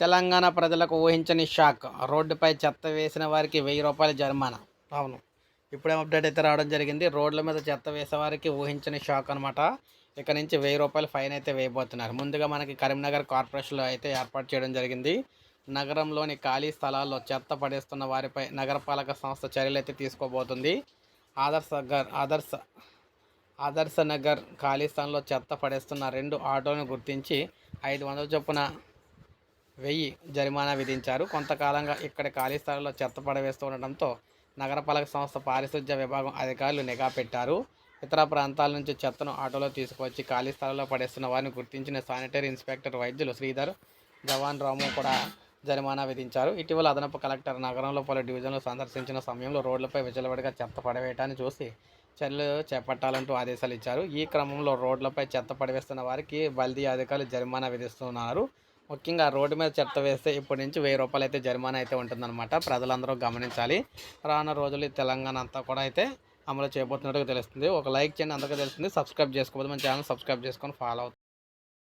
తెలంగాణ ప్రజలకు ఊహించని షాక్. రోడ్డుపై చెత్త వేసిన వారికి వెయ్యి రూపాయల జరిమానా. అవును. ఇప్పుడే అప్డేట్ అయితే రావడం జరిగింది. రోడ్ల మీద చెత్త వేసే వారికి ఊహించని షాక్ అనమాట ఇక నుంచి వెయ్యి రూపాయల ఫైన్ అయితే వేయబోతున్నారు. ముందుగా మనకి కరీంనగర్ కార్పొరేషన్లో అయితే ఏర్పాటు చేయడం జరిగింది. నగరంలోని ఖాళీ స్థలాల్లో చెత్త పడేస్తున్న వారిపై నగరపాలక సంస్థ చర్యలు అయితే తీసుకోబోతుంది. ఆదర్శ నగర్ ఆదర్శ ఆదర్శ నగర్ ఖాళీ స్థలంలో చెత్త పడేస్తున్న రెండు ఆటోలను గుర్తించి ఐదు వందల చొప్పున వెయ్యి జరిమానా విధించారు. కొంతకాలంగా ఇక్కడ ఖాళీ స్థలాల్లో చెత్త పడవేస్తూ ఉండటంతో నగరపాలక సంస్థ పారిశుధ్య విభాగం అధికారులు నిఘా పెట్టారు. ఇతర ప్రాంతాల నుంచి చెత్తను ఆటోలో తీసుకువచ్చి ఖాళీ స్థలాల్లో పడేస్తున్న వారిని గుర్తించిన శానిటరీ ఇన్స్పెక్టర్ వైద్యులు శ్రీధర్ జవాన్ రాము కూడా జరిమానా విధించారు. ఇటీవల అదనపు కలెక్టర్ నగరంలో పలు డివిజన్లు సందర్శించిన సమయంలో రోడ్లపై విచలవిడిగా చెత్త పడవేయటాన్ని చూసి చర్యలు చేపట్టాలంటూ ఆదేశాలు ఇచ్చారు. ఈ క్రమంలో రోడ్లపై చెత్త పడవేస్తున్న వారికి బల్దీ అధికారులు జరిమానా విధిస్తున్నారు. ముఖ్యంగా రోడ్డు మీద చెత్త వేస్తే ఇప్పటి నుంచి వెయ్యి రూపాయలు అయితే జరిమానా అయితే ఉంటుందన్నమాట. ప్రజలందరూ గమనించాలి. రానున్న రోజులు తెలంగాణ అంతా కూడా అయితే అమలు చేయబోతున్నట్టుగా తెలుస్తుంది. ఒక లైక్ చేయండి అందరికీ తెలుస్తుంది. సబ్స్క్రైబ్ చేసుకోవద్దు. మన ఛానల్ సబ్స్క్రైబ్ చేసుకొని ఫాలో అవుతుంది